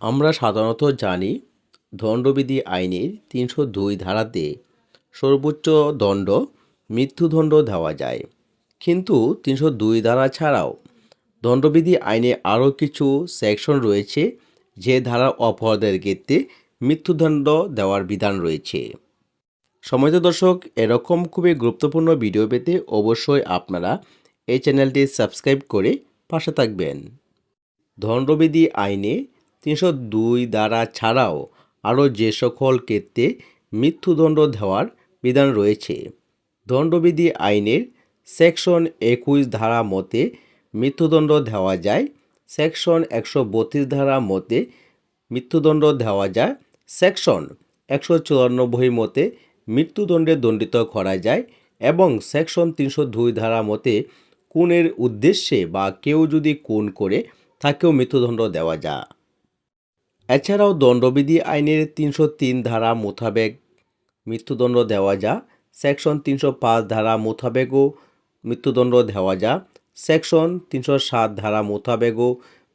আমরা সাধারণত জানি দণ্ডবিধি আইনের তিনশো দুই ধারাতে সর্বোচ্চ দণ্ড, মৃত্যুদণ্ড দেওয়া যায়। কিন্তু তিনশো দুই ধারা ছাড়াও দণ্ডবিধি আইনে আরও কিছু সেকশন রয়েছে যে ধারা অপরাধের ক্ষেত্রে মৃত্যুদণ্ড দেওয়ার বিধান রয়েছে। সময়ত দর্শক, এরকম খুবই গুরুত্বপূর্ণ ভিডিও পেতে অবশ্যই আপনারা এই চ্যানেলটি সাবস্ক্রাইব করে পাশে থাকবেন। দণ্ডবিধি আইনে তিনশো দুই দ্বারা ছাড়াও আরও যে সকল ক্ষেত্রে মৃত্যুদণ্ড দেওয়ার বিধান রয়েছে। দণ্ডবিধি আইনের সেকশন একুশ ধারা মতে মৃত্যুদণ্ড দেওয়া যায়, সেকশন একশো বত্রিশ ধারা মতে মৃত্যুদণ্ড দেওয়া যায়, সেকশন একশো চুরানব্বই মতে মৃত্যুদণ্ডে দণ্ডিত করা যায় এবং সেকশন তিনশো দুই ধারা মতে খুনের উদ্দেশ্যে বা কেউ যদি খুন করে, তাকেও মৃত্যুদণ্ড দেওয়া যায়। এছাড়াও দণ্ডবিধি আইনের তিনশো তিন ধারা মোতাবেক মৃত্যুদণ্ড দেওয়া যা, সেকশন তিনশো পাঁচ ধারা মোতাবেকও মৃত্যুদণ্ড দেওয়া যা, সেকশন তিনশো সাত ধারা মোতাবেকও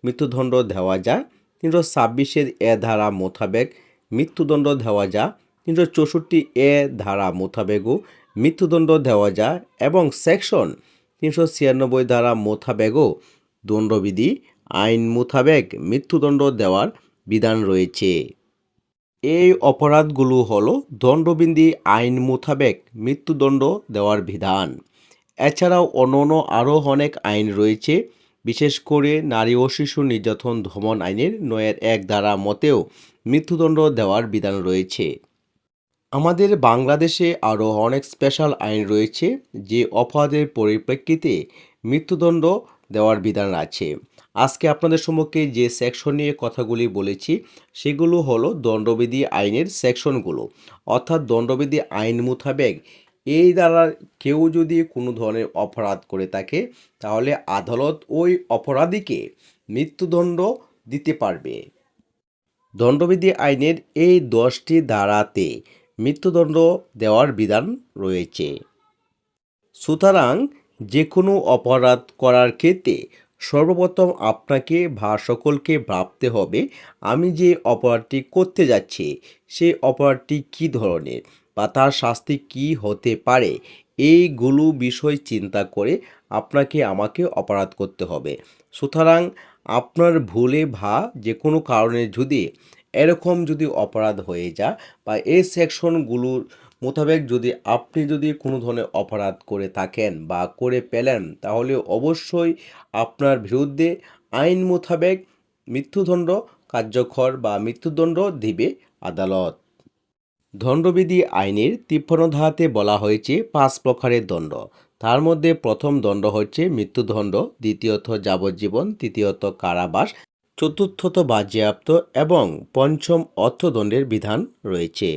মৃত্যুদণ্ড দেওয়া যা, তিনশো ছাব্বিশের এ ধারা মোতাবেক মৃত্যুদণ্ড দেওয়া যা, তিনশো চৌষট্টি এ ধারা মোতাবেকও মৃত্যুদণ্ড দেওয়া যা এবং সেকশন তিনশো ছিয়ানব্বই ধারা মোতাবেকও দণ্ডবিধি আইন মোতাবেক মৃত্যুদণ্ড দেওয়ার বিধান রয়েছে। এই অপরাধগুলো হলো দণ্ডবিধি আইন মোতাবেক মৃত্যুদণ্ড দেওয়ার বিধান। এছাড়াও অন্যান্য আরও অনেক আইন রয়েছে, বিশেষ করে নারী ও শিশু নির্যাতন দমন আইনের নয়ের এক ধারা মতেও মৃত্যুদণ্ড দেওয়ার বিধান রয়েছে। আমাদের বাংলাদেশে আরও অনেক স্পেশাল আইন রয়েছে, যে অপরাধের পরিপ্রেক্ষিতে মৃত্যুদণ্ড দেওয়ার বিধান আছে। আজকে আপনাদের সম্মুখে যে সেকশন নিয়ে কথাগুলি বলেছি, সেগুলো হলো দণ্ডবিধি আইনের সেকশনগুলো অর্থাৎ দণ্ডবিধি আইন মোতাবেক এই দ্বারা কেউ যদি কোনো ধরনের অপরাধ করে থাকে, তাহলে আদালত ওই অপরাধীকে মৃত্যুদণ্ড দিতে পারবে। দণ্ডবিধি আইনের এই দশটি ধারাতে মৃত্যুদণ্ড দেওয়ার বিধান রয়েছে। সুতরাং যে কোনো অপরাধ করার ক্ষেত্রে সর্বপ্রথম আপনাকে বা সকলকে ভাবতে হবে, আমি যে অপরাধটি করতে যাচ্ছি সেই অপরাধটি কী ধরনের বা তার শাস্তি কী হতে পারে, এইগুলো বিষয় চিন্তা করে আপনাকে আমাকে অপরাধ করতে হবে। সুতরাং আপনার ভুলে ভা যে কোনো কারণে যদি এরকম যদি অপরাধ হয়ে যায় বা এই সেকশনগুলোর মোতাবেক যদি আপনি যদি কোনো ধরনের অপরাধ করে থাকেন বা করে পেলেন, তাহলে অবশ্যই আপনার বিরুদ্ধে আইন মোতাবেক মৃত্যুদণ্ড কার্যকর বা মৃত্যুদণ্ড দিবে আদালত। দণ্ডবিধি আইনের তিপ্পান্ন ধারাতে বলা হয়েছে পাঁচ প্রকারের দণ্ড। তার মধ্যে প্রথম দণ্ড হচ্ছে মৃত্যুদণ্ড, দ্বিতীয়ত যাবজ্জীবন, তৃতীয়ত কারাবাস, চতুর্থত বাজেয়াপ্ত এবং পঞ্চম অর্থদণ্ডের বিধান রয়েছে।